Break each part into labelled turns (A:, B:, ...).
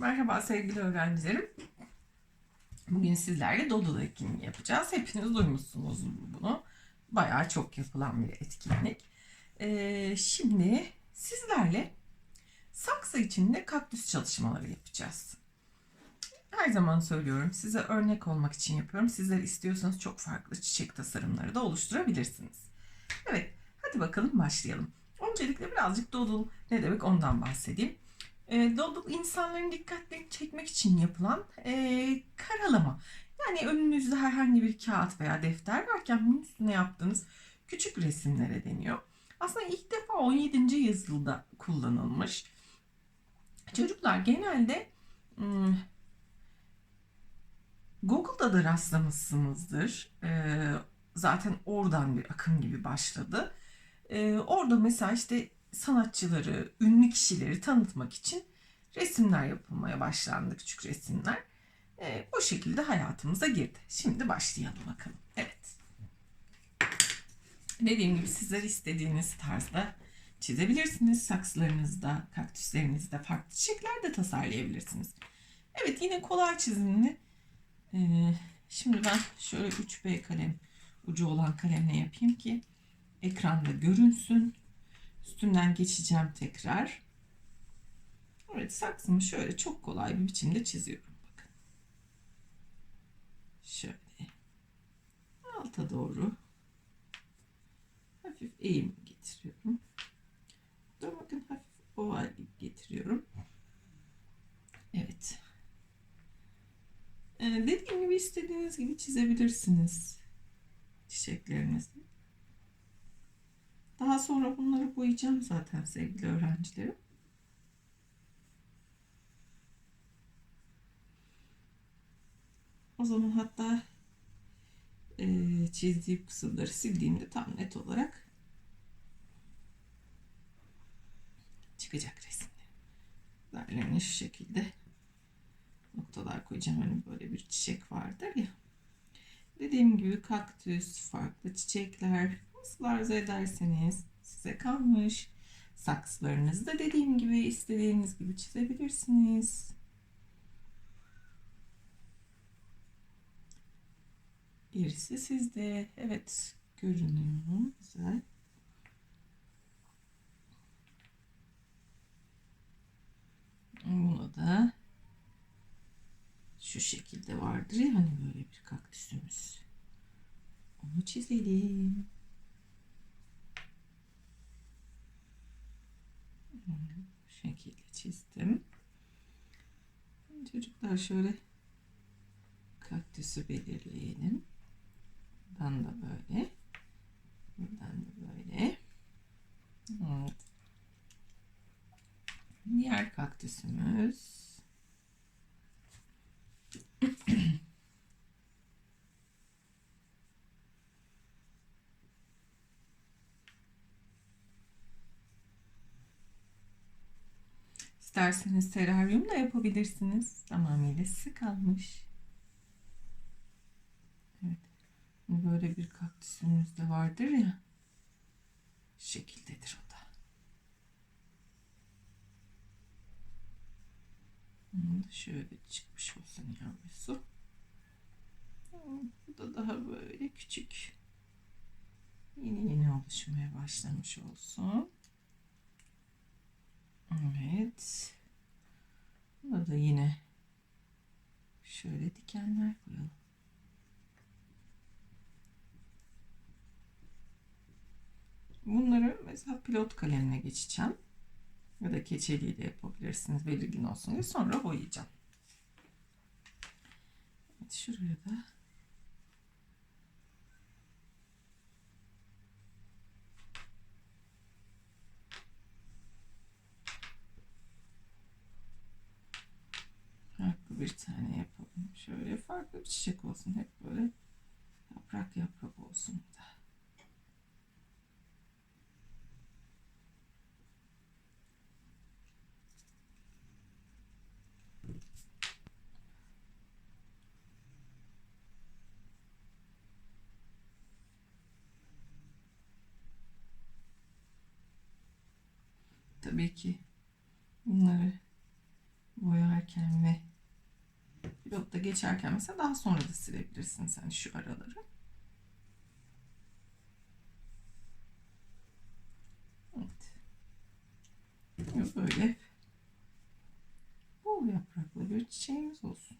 A: Merhaba sevgili öğrencilerim. Bugün sizlerle Doodle etkinliği yapacağız. Hepiniz duymuşsunuz bunu. Bayağı çok yapılan bir etkinlik. Ee, şimdi sizlerle saksı içinde kaktüs çalışmaları yapacağız. Her zaman söylüyorum size örnek olmak için yapıyorum. Sizler istiyorsanız çok farklı çiçek tasarımları da oluşturabilirsiniz. Evet hadi bakalım başlayalım. Öncelikle birazcık Doodle ne demek ondan bahsedeyim. E, insanların dikkatlerini çekmek için yapılan e, karalama. Yani önünüzde herhangi bir kağıt veya defter varken bunun üstüne yaptığınız küçük resimlere deniyor. Aslında ilk defa 17. yüzyılda kullanılmış. Çocuklar genelde hmm, Google'da da rastlamışsınızdır. E, zaten oradan bir akım gibi başladı. E, orada mesela işte sanatçıları, ünlü kişileri tanıtmak için resimler yapılmaya başlandı, küçük resimler. Ee, bu şekilde hayatımıza girdi. Şimdi başlayalım bakalım. Evet. Dediğim gibi sizler istediğiniz tarzda çizebilirsiniz. Saksılarınızda, kaktüslerinizde farklı çiçekler de tasarlayabilirsiniz. Evet yine kolay çizimli. Ee, şimdi ben şöyle 3B kalem ucu olan kalemle yapayım ki ekranda görünsün. Üstünden geçeceğim tekrar. Evet saksımı şöyle çok kolay bir biçimde çiziyorum. Bakın. Şöyle. Alta doğru. Hafif eğim getiriyorum. Da bakın hafif oval getiriyorum. Evet. Ee, dediğim gibi istediğiniz gibi çizebilirsiniz çiçeklerinizi. Daha sonra bunları boyayacağım zaten sevgili öğrencilerim. O zaman hatta e, çizdiğim kısımları sildiğimde tam net olarak çıkacak resimler. Derlerini şu şekilde noktalar koyacağım. Hani böyle bir çiçek vardır ya. Dediğim gibi kaktüs, farklı çiçekler nasıl arzu ederseniz size kalmış. Saksılarınızı da dediğim gibi istediğiniz gibi çizebilirsiniz. Gerisi sizde. Evet görünüyor. Güzel. Bunu da şu şekilde vardır ya hani böyle bir kaktüsümüz. Onu çizelim. Bu şekilde çizdim. Çocuklar şöyle kaktüsü belirleyelim. Buradan da böyle. Buradan da böyle. Evet. Diğer kaktüsümüz. İsterseniz teraryum da yapabilirsiniz. Tamamıyla size kalmış. Evet. Böyle bir kaktüsümüz de vardır ya. Şekildedir o da. Bunun da şöyle çıkmış olsun yavrusu. Bu da daha böyle küçük. Yeni yeni oluşmaya başlamış olsun. Evet. Buna da yine şöyle dikenler koyalım. Bunları mesela pilot kalemle geçeceğim. Ya da keçeliyle yapabilirsiniz belirgin olsun diye. Sonra boyayacağım. Evet şuraya da farklı bir tane yapalım. Şöyle farklı bir çiçek olsun. Hep böyle yaprak yaprak olsun da. Tabii ki bunları boyarken alıp da geçerken mesela daha sonra da silebilirsiniz hani şu araları. Evet. Böyle bol yapraklı bir çiçeğimiz olsun.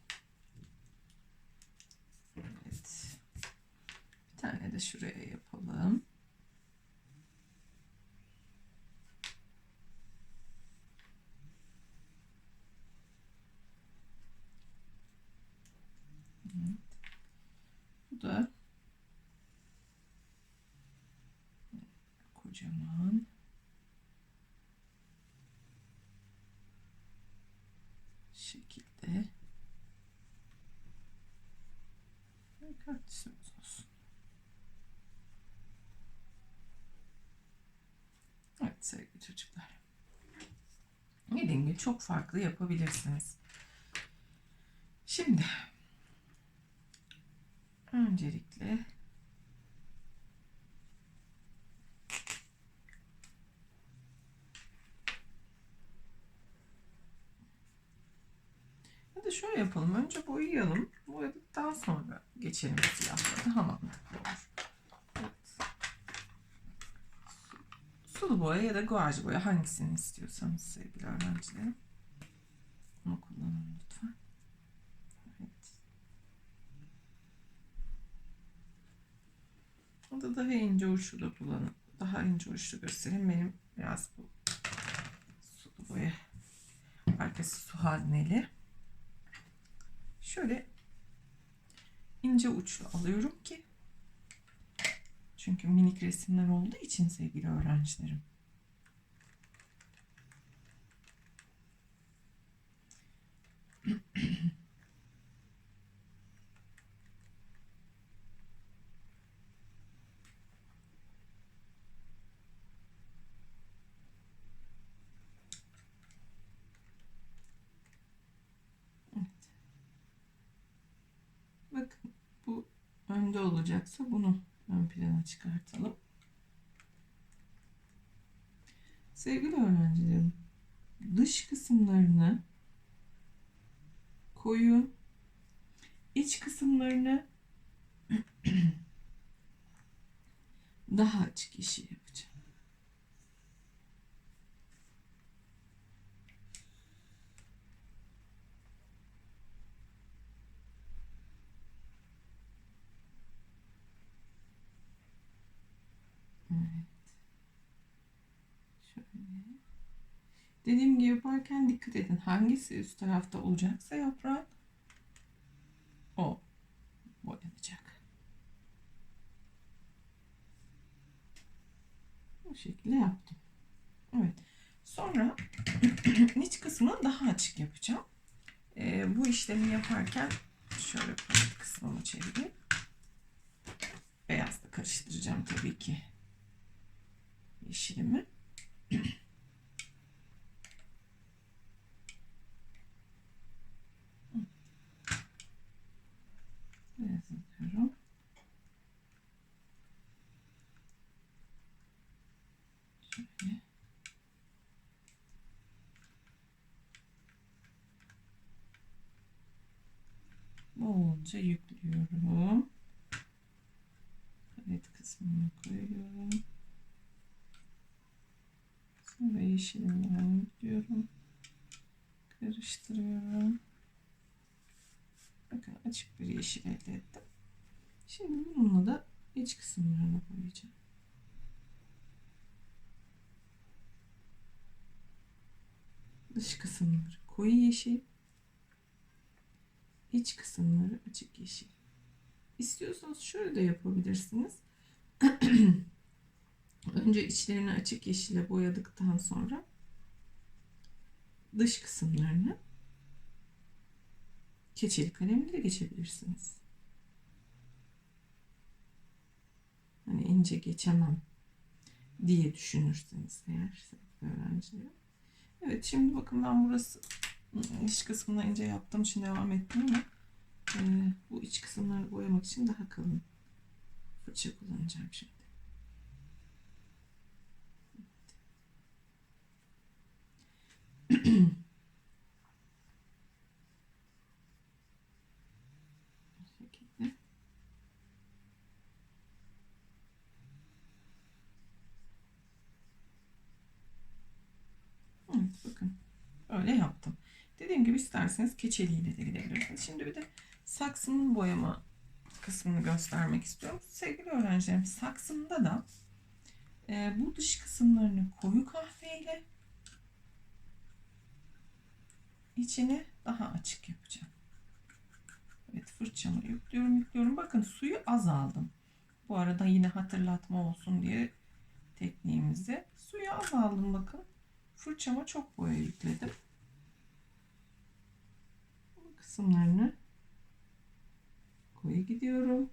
A: Evet. Bir tane de şuraya yapalım. Evet. Bu da kocaman şekilde ve kaktüsümüz olsun. Evet sevgili çocuklar. Gibi çok farklı yapabilirsiniz. Şimdi öncelikle ya da şöyle yapalım. Önce boyayalım. Boyadıktan sonra geçelim siyahlara. Daha mantıklı olur. Evet. Sulu boya ya da guaj boya hangisini istiyorsanız sevgili öğrencilerim. Onu kullanın lütfen. Evet. O da daha ince uçlu da kullanın. Daha ince uçlu göstereyim. Benim biraz bu sulu boya. Arkası su hazneli. Şöyle ince uçlu alıyorum ki çünkü minik resimler olduğu için sevgili öğrencilerim. Bakın bu önde olacaksa bunu ön plana çıkartalım. Sevgili öğrencilerim, dış kısımlarını koyu, iç kısımlarını daha açık yeşil yapacağım. Dediğim gibi yaparken dikkat edin. Hangisi üst tarafta olacaksa yaprağın o boyanacak. Bu şekilde yaptım. Evet. Sonra iç kısmını daha açık yapacağım. Ee, bu işlemi yaparken şöyle kısmımı çevireyim. Beyazla karıştıracağım tabii ki yeşilimi. Beyaz atıyorum. Bolca yüklüyorum. Palet kısmını koyuyorum. Sonra yeşilimden yüklüyorum. Karıştırıyorum. Bakın açık bir yeşil elde ettim. Şimdi bununla da iç kısımlarını boyayacağım. Dış kısımları koyu yeşil. iç kısımları açık yeşil. İstiyorsanız şöyle de yapabilirsiniz. Önce içlerini açık yeşile boyadıktan sonra dış kısımlarını keçeli kalemle de geçebilirsiniz. Hani ince geçemem diye düşünürseniz eğer öğrenciler. Evet şimdi bakın ben burası iç kısmına ince yaptığım için devam ettim ama e, bu iç kısımları boyamak için daha kalın fırça kullanacağım şimdi. Evet öyle yaptım. Dediğim gibi isterseniz keçeliğiyle de gidebilirsiniz. Şimdi bir de saksının boyama kısmını göstermek istiyorum. Sevgili öğrencilerim saksımda da e, bu dış kısımlarını koyu kahveyle içini daha açık yapacağım. Evet fırçamı yüklüyorum yüklüyorum. Bakın suyu azaldım. Bu arada yine hatırlatma olsun diye tekniğimizi. Suyu azaldım bakın. Fırçama çok boya yükledim. Bu kısımlarını koyu gidiyorum.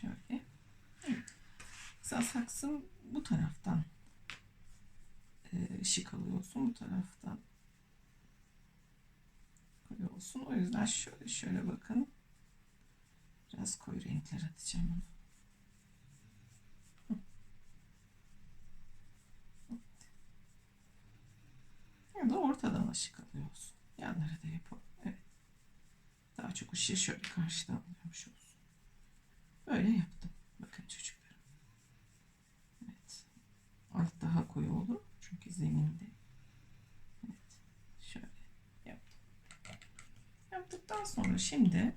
A: Şöyle. Evet. Mesela saksın bu taraftan e, ışık alıyorsun. Bu taraftan koyu olsun. O yüzden şöyle şöyle bakın. Biraz koyu renkler atacağım onu. Ya da ortadan ışık alıyorsun. Yanlara da yapalım. Evet. Daha çok ışığı şöyle karşıdan alıyormuş olsun. Böyle yaptım. Bakın çocuklarım. Evet. Alt daha koyu olur. Çünkü zeminde. Evet. Şöyle yaptım. Yaptıktan sonra şimdi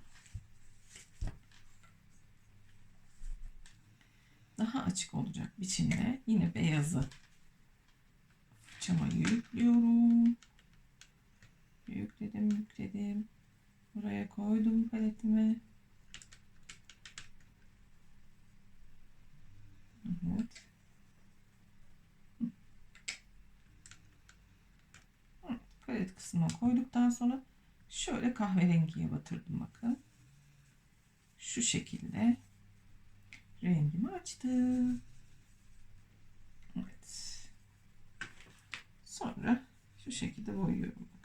A: daha açık olacak biçimde yine beyazı fırçama yüklüyorum. Yükledim, yükledim. Buraya koydum paletime. Evet. Evet, Palet kısmına koyduktan sonra şöyle kahverengiye batırdım bakın. Şu şekilde rengimi açtım. Evet. Sonra şu şekilde boyuyorum bakın.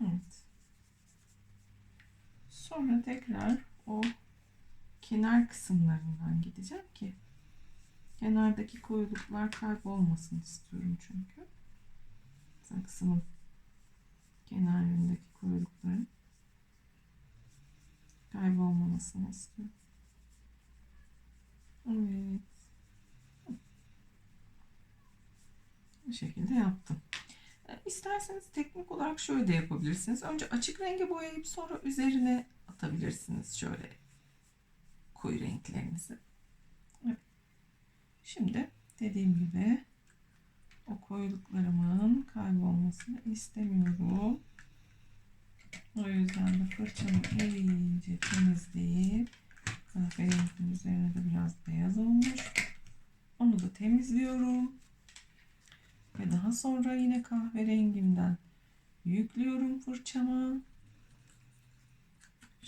A: Evet. Sonra tekrar o kenar kısımlarından gideceğim ki kenardaki koyuluklar kaybolmasın istiyorum çünkü. Saksının kenarındaki koyulukların kaybolmamasını istiyorum. Evet. Bu şekilde yaptım. İsterseniz teknik olarak şöyle de yapabilirsiniz. Önce açık rengi boyayıp sonra üzerine atabilirsiniz şöyle koyu renklerinizi. Evet. Şimdi dediğim gibi o koyuluklarımın kaybolmasını istemiyorum. O yüzden de fırçamı iyice temizleyip kahverenginin üzerine de biraz beyaz olmuş. Onu da temizliyorum. Ve daha sonra yine kahverengimden yüklüyorum fırçama.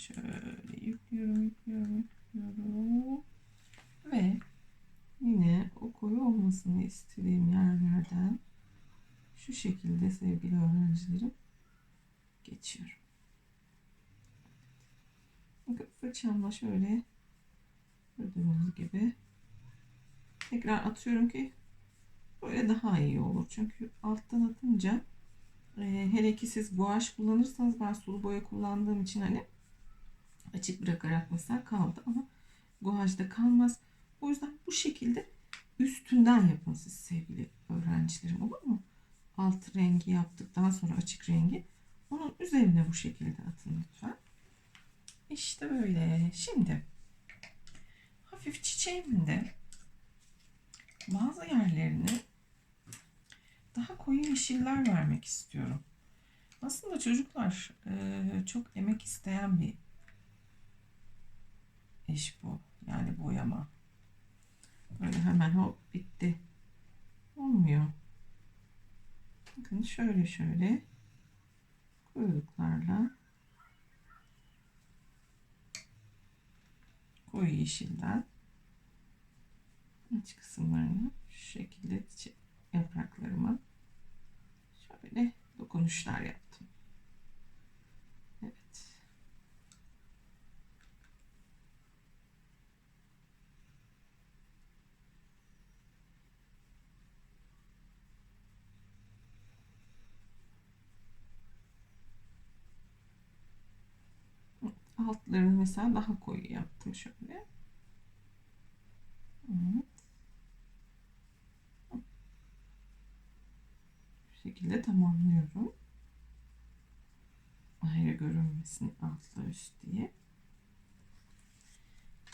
A: Şöyle yüklüyorum, yüklüyorum, yüklüyorum. Ve yine o koyu olmasını istediğim yerlerden şu şekilde sevgili öğrencilerim geçiyorum. Fırçamla şöyle gördüğünüz gibi tekrar atıyorum ki Böyle daha iyi olur. Çünkü alttan atınca e, hele ki siz guaj kullanırsanız ben sulu boya kullandığım için hani açık bırakarak mesela kaldı ama guajda kalmaz. O yüzden bu şekilde üstünden yapın siz sevgili öğrencilerim olur mu? Alt rengi yaptıktan sonra açık rengi onun üzerine bu şekilde atın lütfen. İşte böyle. Şimdi hafif çiçeğimin de bazı yerlerini daha koyu yeşiller vermek istiyorum. Aslında çocuklar çok emek isteyen bir iş bu. Yani boyama. Böyle hemen hop bitti. Olmuyor. Bakın şöyle şöyle kuyruklarla koyu yeşilden iç kısımlarını şu şekilde yapraklarıma şöyle dokunuşlar yaptım. Evet. Altlarını mesela daha koyu yaptım şöyle. Evet. Bu şekilde tamamlıyorum. Ayrı görünmesin altla üst diye.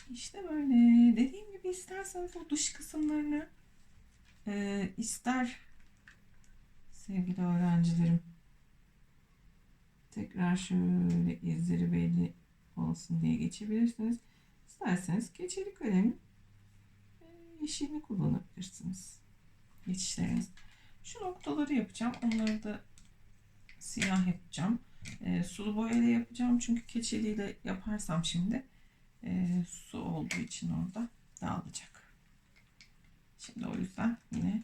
A: İşte böyle. Dediğim gibi isterseniz o dış kısımlarını e, ister sevgili öğrencilerim tekrar şöyle izleri belli olsun diye geçebilirsiniz. İsterseniz keçeli kalem e, yeşilini kullanabilirsiniz. Geçişleriniz. Şu noktaları yapacağım. Onları da siyah yapacağım. E, sulu boyayla yapacağım. Çünkü keçeliyle yaparsam şimdi e, su olduğu için orada dağılacak. Şimdi o yüzden yine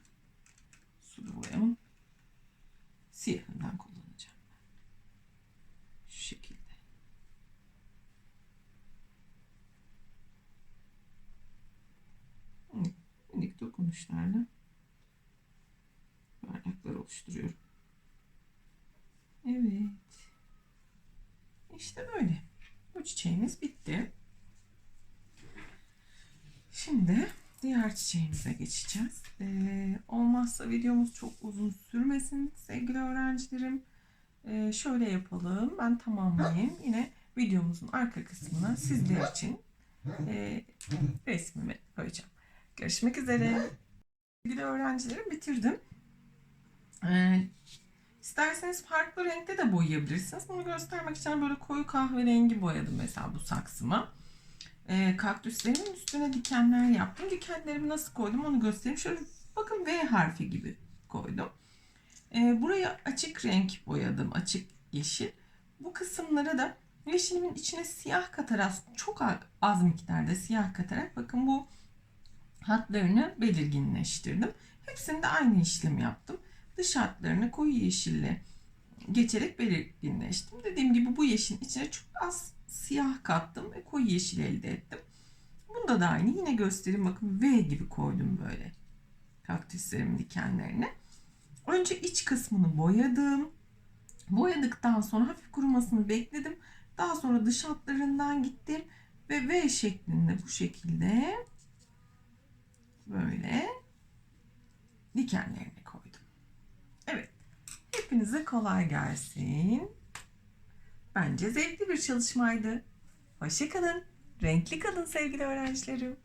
A: sulu boyamın siyahından kullanacağım. Şu şekilde. Evet, Minik dokunuşlarla bardaklar oluşturuyorum. Evet. İşte böyle. Bu çiçeğimiz bitti. Şimdi diğer çiçeğimize geçeceğiz. Ee, olmazsa videomuz çok uzun sürmesin sevgili öğrencilerim. Ee, şöyle yapalım. Ben tamamlayayım. Yine videomuzun arka kısmına sizler için e, resmimi koyacağım. Görüşmek üzere. Sevgili öğrencilerim bitirdim. Ee, isterseniz farklı renkte de boyayabilirsiniz. Bunu göstermek için böyle koyu kahverengi boyadım mesela bu saksıma. Ee, kaktüslerimin üstüne dikenler yaptım. Dikenlerimi nasıl koydum onu göstereyim. Şöyle bakın V harfi gibi koydum. Ee, buraya açık renk boyadım. Açık yeşil. Bu kısımlara da yeşilimin içine siyah katarak çok az miktarda siyah katarak bakın bu hatlarını belirginleştirdim. Hepsinde aynı işlemi yaptım. Dış hatlarını koyu yeşille geçerek belirginleştim. Dediğim gibi bu yeşilin içine çok az siyah kattım ve koyu yeşil elde ettim. Bunda da aynı. Yine göstereyim. Bakın V gibi koydum böyle kaktüslerimin dikenlerini. Önce iç kısmını boyadım. Boyadıktan sonra hafif kurumasını bekledim. Daha sonra dış hatlarından gittim ve V şeklinde bu şekilde böyle dikenlerini koydum. Evet. Hepinize kolay gelsin. Bence zevkli bir çalışmaydı. Hoşça kalın. Renkli kalın sevgili öğrencilerim.